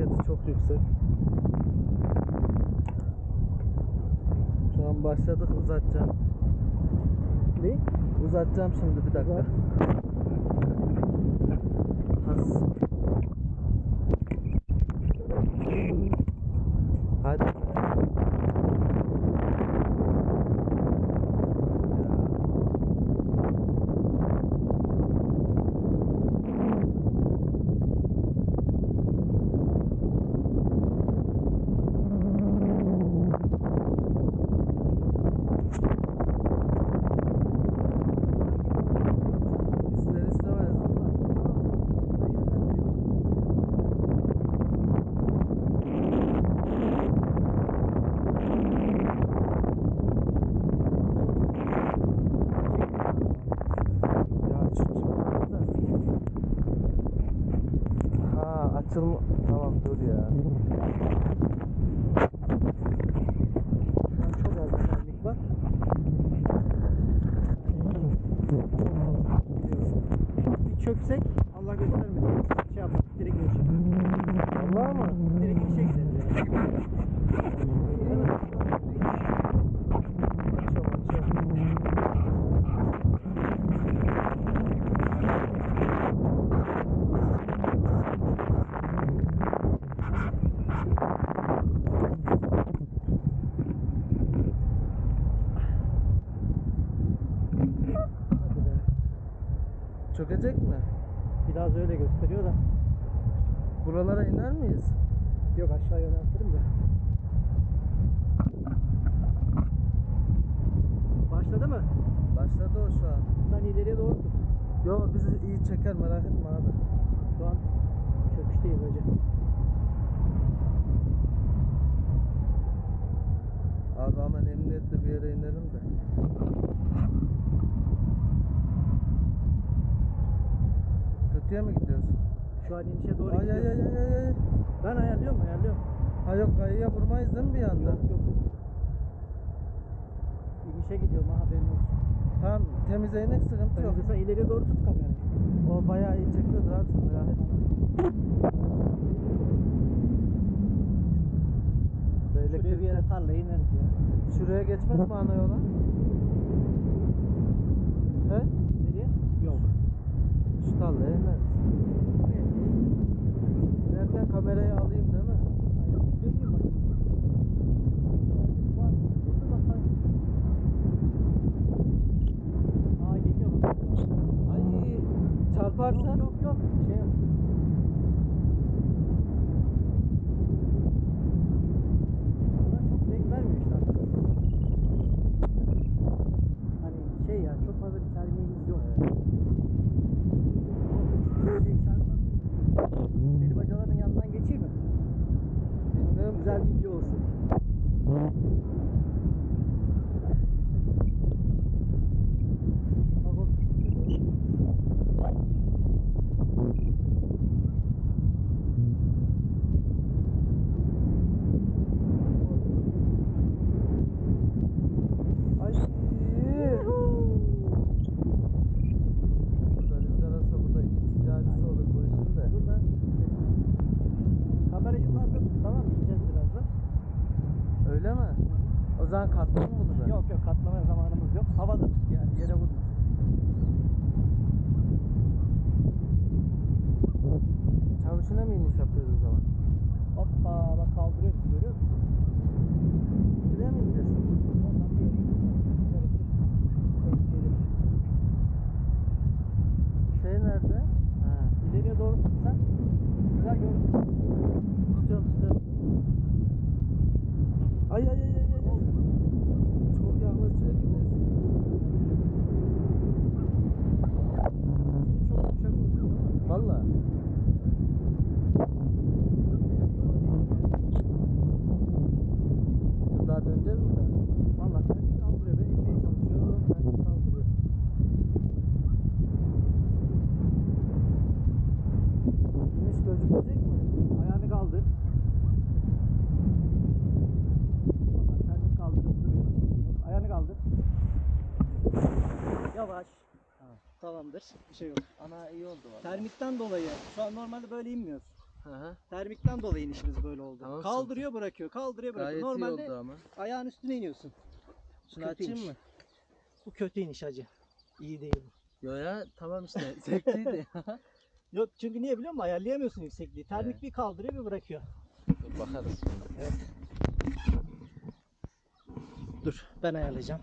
hassasiyeti çok yüksek. Şu an başladık uzatacağım. Ne? Uzatacağım şimdi bir dakika. Has. Hadi. İster istemez. Ya şu çıkmadı da. Ha açılma. Tamam dur ya. Çok az var. Bir çöksek Allah göstermesin. Şey yapalım. Direkt inişe. Allah mı? Direkt inişe Çökecek mi? Biraz öyle gösteriyor da. Buralara iner miyiz? Yok aşağı yöneltirim de. Başladı mı? Başladı o şu an. Sen ileriye doğru tut. Yo bizi iyi çeker merak etme abi. Şu an çöküşteyiz hacı. Abi hemen emniyetli bir yere inelim de. Kötüye mi gidiyorsun? Şu an inişe doğru Ay ay ay gidiyoruz. ay ay, ay. Ben ayarlıyorum ayarlıyorum. Ha yok kayıya vurmayız değil mi bir anda? Yok yok. İnişe gidiyorum ha haberin olsun. Tamam temize inek sıkıntı yok. Önce sen ileriye doğru tut kamerayı. O bayağı iyi çekiyordur abi sen merak etme. Şuraya bir yere tarlaya ineriz ya. Şuraya geçmez mi ana yola? He? Tarlaya ineriz. İnerken kamerayı alayım değil mi? Ay çarparsan. Yok yok yok. Şey yap. Buna çok zevk vermiyor işte artık. Hani şey ya çok fazla bir terbiyemiz yok. Peri bacaların yanından geçeyim mi? Bilmiyorum Güzel video olsun. Bak o- Ay. Burada rüzgar olsa burada iyi ticareti olur bu işin de. Dur da. Kamerayı yukarıda tut tamam mı? İneceğiz birazdan. Öyle mi? O zaman katlayayım bunu ben. Yok yok katlamaya zamanımız yok. Havada tut yani yere vurma. Çavuşuna mı iniş yapıyoruz o zaman? Hoppa bak kaldırıyor bizi görüyor musun? Şuraya mı ineceğiz? Oradan bir yere in. Bekleyelim. Şey nerede? Ha. İleriye doğru tutsan güzel görürsün. Tutuyorum tutuyorum. Ay ay ay ay ay. ay. Çok yaklaşıyor güneş. Şimdi çok yumuşak oldu değil mi? Valla. Biz daha döneceğiz mi daha? Valla sen kaldırıyor. Ben inmeye çalışıyorum. Ben kaldırıyor. Güneş gözükecek mi? Ayağını kaldır. Valla terlik kaldırıp duruyor. Ayağını kaldır. Yavaş. Tamamdır. Bir şey yok. Ana iyi oldu valla. Termikten dolayı şu an normalde böyle inmiyoruz. Hı hı. Termikten dolayı inişimiz böyle oldu. Tamam, kaldırıyor bırakıyor, kaldırıyor bırakıyor. Gayet iyi Normalde oldu ama. ayağın üstüne iniyorsun. Şunu kötü açayım mı? Bu kötü iniş hacı. İyi değil bu. Yo ya tamam işte zevkliydi. Yok çünkü niye biliyor musun? Ayarlayamıyorsun yüksekliği. Termik Evet. bir kaldırıyor bir bırakıyor. Dur bakarız şimdi. Dur ben ayarlayacağım.